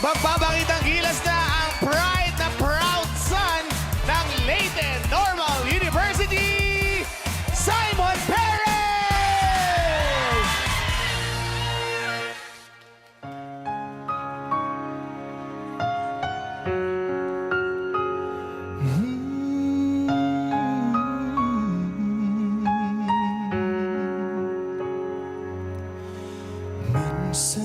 Magbabangitang gilas na ang pride na proud son ng Leyte Normal University, Simon Perez! Minsan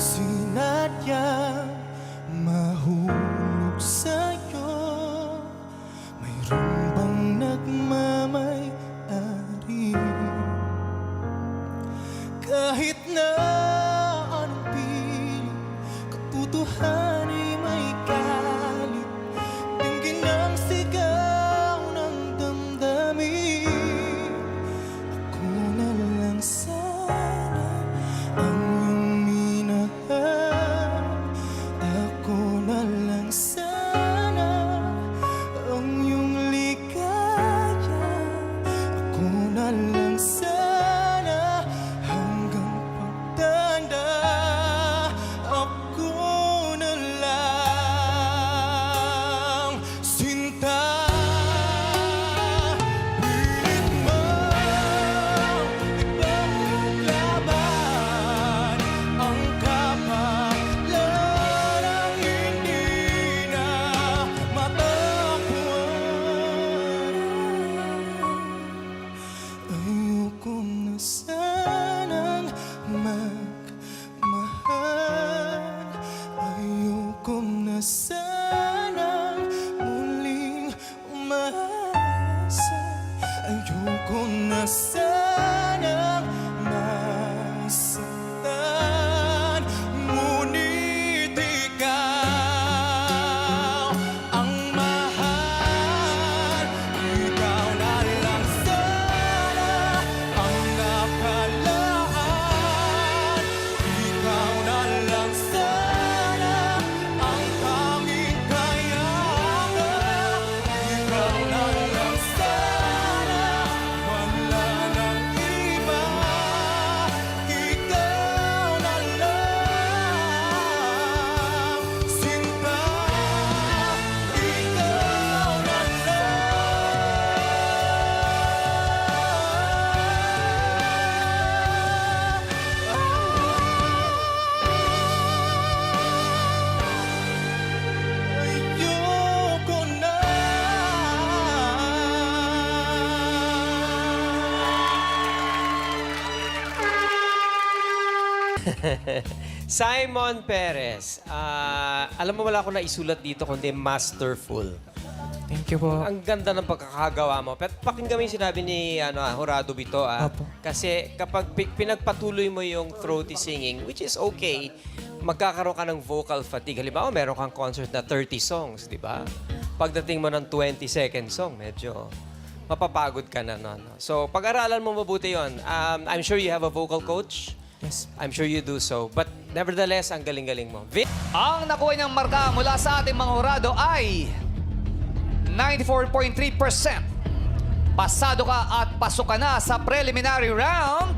Di sanang magmahal. Ayoko na sanang muling umasa. Ayoko na sanang Simon Perez, ah, alam mo wala ko na isulat dito kundi masterful. Thank you po. Ang ganda ng pagkakagawa mo. Pero pakinggan mo yung sinabi ni ano, ah, Horado Bito. Ah. Apo. Kasi kapag pi- pinagpatuloy mo yung throaty singing, which is okay, magkakaroon ka ng vocal fatigue. Halimbawa, meron kang concert na 30 songs, di ba? Pagdating mo ng 20 second song, medyo mapapagod ka na. No, no? So, pag-aralan mo mabuti yon. Um, I'm sure you have a vocal coach. Yes. I'm sure you do so. But nevertheless, ang galing-galing mo. Vin- Ang nakuha niyang marka mula sa ating mga hurado ay 94.3%. Pasado ka at pasok ka na sa preliminary round.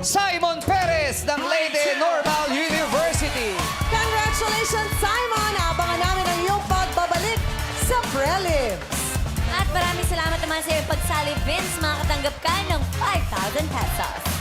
Simon Perez ng Leyte Normal University. Congratulations, Simon! Abangan namin ang iyong pagbabalik sa prelims. At maraming salamat naman sa iyong pagsali, Vince. Makakatanggap ka ng 5,000 pesos.